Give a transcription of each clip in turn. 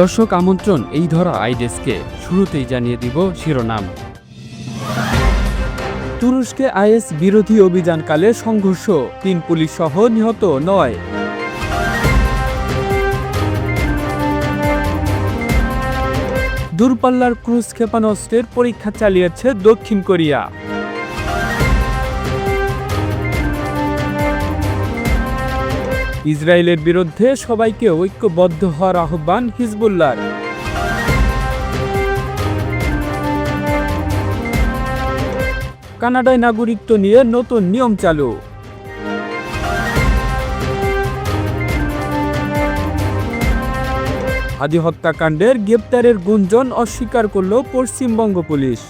দর্শক আমন্ত্রণ, এই ধরা আইডেসকে শুরুতেই জানিয়ে দিব শিরোনাম। তুরস্কে আইএস বিরোধী অভিযানকালে সংঘর্ষ, তিন পুলিশ সহ নিহত নয়। দূরপাল্লার ক্রুজ ক্ষেপণাস্ত্রের পরীক্ষা চালিয়েছে দক্ষিণ কোরিয়া। ইসরায়েলের বিরুদ্ধে সবাইকে ঐক্যবদ্ধ হওয়ার আহ্বান হিজবুল্লাহর কানাডায় নাগরিকত্ব নিয়ে নতুন নিয়ম চালু। হাদি হত্যাকাণ্ডের গ্রেপ্তারের গুঞ্জন অস্বীকার করল পশ্চিমবঙ্গ পুলিশ।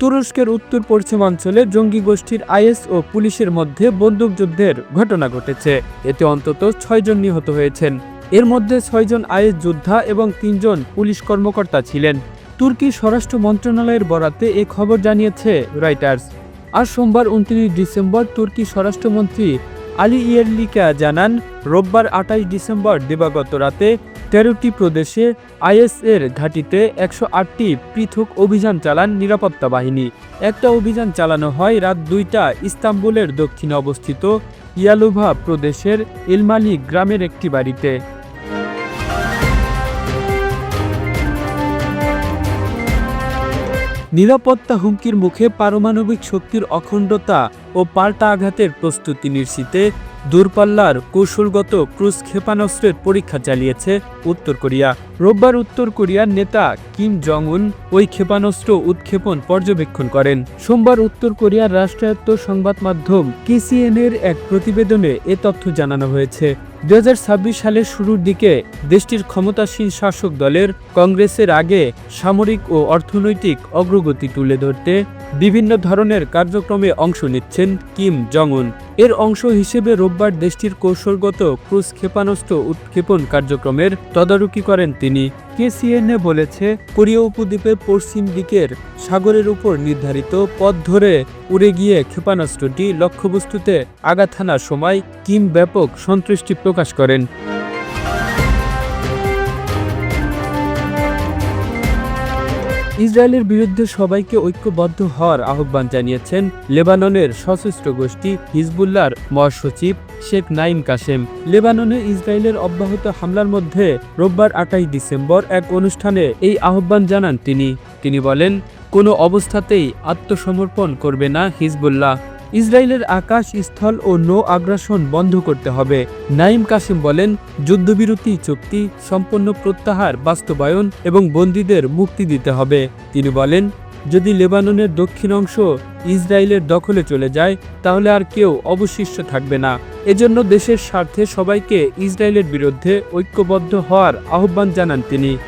তুরস্কের উত্তর পশ্চিমাঞ্চলে জঙ্গি গোষ্ঠীর আইএস ও পুলিশের মধ্যে বন্দুকযুদ্ধের ঘটনা ঘটেছে। এতে অন্তত ছয়জন নিহত হয়েছেন। এর মধ্যে ছয়জন আইএস যোদ্ধা এবং তিনজন পুলিশ কর্মকর্তা ছিলেন। তুর্কি স্বরাষ্ট্র মন্ত্রণালয়ের বরাতে এ খবর জানিয়েছে রয়টার্স। আজ সোমবার উনত্রিশ ডিসেম্বর তুর্কি স্বরাষ্ট্রমন্ত্রী আলী ইয়েরলিকা জানান, রোববার আঠাশ ডিসেম্বর দিবাগত রাতে তেরোটি প্রদেশে আইএসএর ঘাঁটিতে একশো আটটি পৃথক অভিযান চালান নিরাপত্তা বাহিনী। একটা অভিযান চালানো হয় রাত দুইটা ইস্তাম্বুলের দক্ষিণে অবস্থিত ইয়ালুভা প্রদেশের ইলমালি গ্রামের একটি বাড়িতে। নিরাপত্তা হুমকির মুখে পারমাণবিক শক্তির অখণ্ডতা ও পাল্টা আঘাতের প্রস্তুতি নিশ্চিতে দূরপাল্লার কৌশলগত ক্রুজ ক্ষেপণাস্ত্রের পরীক্ষা চালিয়েছে উত্তর কোরিয়া। রোববার উত্তর কোরিয়ার নেতা কিম জং উন ওই ক্ষেপণাস্ত্র উৎক্ষেপণ পর্যবেক্ষণ করেন। সোমবার উত্তর কোরিয়ার রাষ্ট্রায়ত্ত সংবাদ মাধ্যম কেসিএন এর এক প্রতিবেদনে এ তথ্য জানানো হয়েছে। দু হাজার ছাব্বিশ সালের শুরুর দিকে দেশটির ক্ষমতাসীন শাসক দলের কংগ্রেসের আগে সামরিক ও অর্থনৈতিক অগ্রগতি তুলে ধরতে বিভিন্ন ধরনের কার্যক্রমে অংশ নিচ্ছেন কিম জং উন এর অংশ হিসেবে রোববার দেশটির কৌশলগত ক্রুজ ক্ষেপণাস্ত্র উৎক্ষেপণ কার্যক্রমের তদারকি করেন তিনি। কেসিএনএ বলেছে, কোরিয়া উপদ্বীপের পশ্চিম দিকের সাগরের উপর নির্ধারিত পথ ধরে উড়ে গিয়ে ক্ষেপণাস্ত্রটি লক্ষ্যবস্তুতে আঘাত হানার সময় কিম ব্যাপক সন্তুষ্টি প্রকাশ করেন। ইসরায়েলের বিরুদ্ধে সবাইকে ঐক্যবদ্ধ হওয়ার আহ্বান জানিয়েছেন লেবাননের সশস্ত্র গোষ্ঠী হিজবুল্লার মহাসচিব শেখ নাইম কাশেম। লেবাননে ইসরায়েলের অব্যাহত হামলার মধ্যে রোববার আটাই ডিসেম্বর এক অনুষ্ঠানে এই আহ্বান জানান তিনি। তিনি বলেন, কোনো অবস্থাতেই আত্মসমর্পণ করবে না হিজবুল্লাহ। ইসরায়েলের আকাশ স্থল ও নৌ আগ্রাসন বন্ধ করতে হবে। নাইম কাসিম বলেন, যুদ্ধবিরতি চুক্তি, সম্পন্ন প্রত্যাহার, বাস্তবায়ন এবং বন্দীদের মুক্তি দিতে হবে। তিনি বলেন, যদি লেবাননের দক্ষিণ অংশ ইসরায়েলের দখলে চলে যায়, তাহলে আর কেউ অবশিষ্ট থাকবে না। এজন্য দেশের স্বার্থে সবাইকে ইসরায়েলের বিরুদ্ধে ঐক্যবদ্ধ হওয়ার আহ্বান জানান তিনি।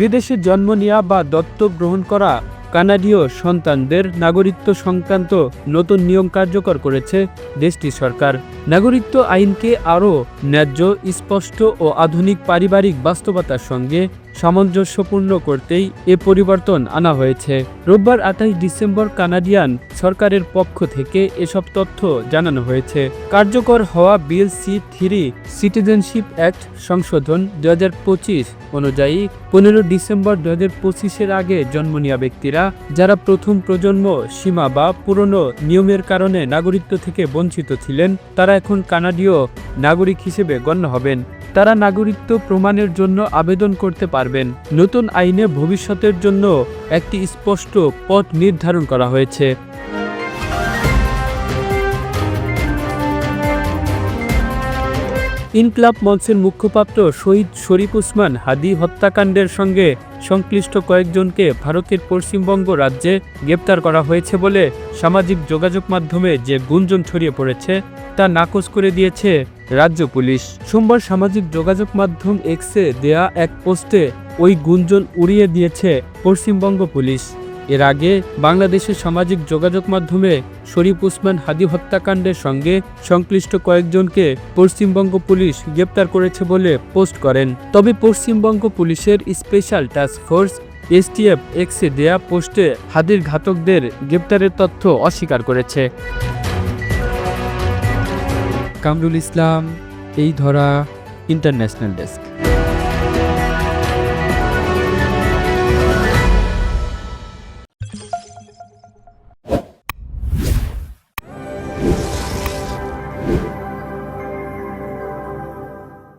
বিদেশে জন্ম নেওয়া বা দত্ত গ্রহণ করা কানাডীয় সন্তানদের নাগরিকত্ব সংক্রান্ত নতুন নিয়ম কার্যকর করেছে দেশটি সরকার। নাগরিকত্ব আইনকে আরও ন্যায্য, স্পষ্ট ও আধুনিক পারিবারিক বাস্তবতার সঙ্গে সামঞ্জস্যপূর্ণ করতেই এ পরিবর্তন আনা হয়েছে। রোববার আঠাশ ডিসেম্বর কানাডিয়ান সরকারের পক্ষ থেকে এসব তথ্য জানানো হয়েছে। কার্যকর হওয়া bill C three citizenship act সংশোধন দু হাজার পঁচিশ অনুযায়ী পনেরো ডিসেম্বর দু হাজার পঁচিশের আগে জন্ম নেওয়া ব্যক্তিরা, যারা প্রথম প্রজন্ম, সীমা বা পুরনো নিয়মের কারণে নাগরিকত্ব থেকে বঞ্চিত ছিলেন, তারা এখন কানাডীয় নাগরিক হিসেবে গণ্য হবেন। তারা নাগরিকত্ব প্রমাণের জন্য আবেদন করতে পারবেন। নতুন আইনে ভবিষ্যতের জন্য একটি স্পষ্ট পথ নির্ধারণ করা হয়েছে। ইনকলাব মঞ্চের মুখপাত্র শহীদ শরীফ উসমান হাদি হত্যাকাণ্ডের সঙ্গে সংশ্লিষ্ট কয়েকজনকে ভারতের পশ্চিমবঙ্গ রাজ্যে গ্রেপ্তার করা হয়েছে বলে সামাজিক যোগাযোগ মাধ্যমে যে গুঞ্জন ছড়িয়ে পড়েছে তা নাকচ করে দিয়েছে রাজ্য পুলিশ। সোমবার সামাজিক যোগাযোগ মাধ্যম এক্সে দেয়া এক পোস্টে ওই গুঞ্জন উড়িয়ে দিয়েছে পশ্চিমবঙ্গ পুলিশ। এর আগে বাংলাদেশের সামাজিক যোগাযোগ মাধ্যমে শরীফ উসমান হাদি হত্যাকাণ্ডের সঙ্গে সংশ্লিষ্ট কয়েকজনকে পশ্চিমবঙ্গ পুলিশ গ্রেপ্তার করেছে বলে পোস্ট করেন। তবে পশ্চিমবঙ্গ পুলিশের স্পেশাল টাস্ক ফোর্স এসটিএফ এক্সে দেয়া পোস্টে হাদির ঘাতকদের গ্রেপ্তারের তথ্য অস্বীকার করেছে। কামরুল ইসলাম এই ধরা ইন্টারন্যাশনাল ডেস্ক।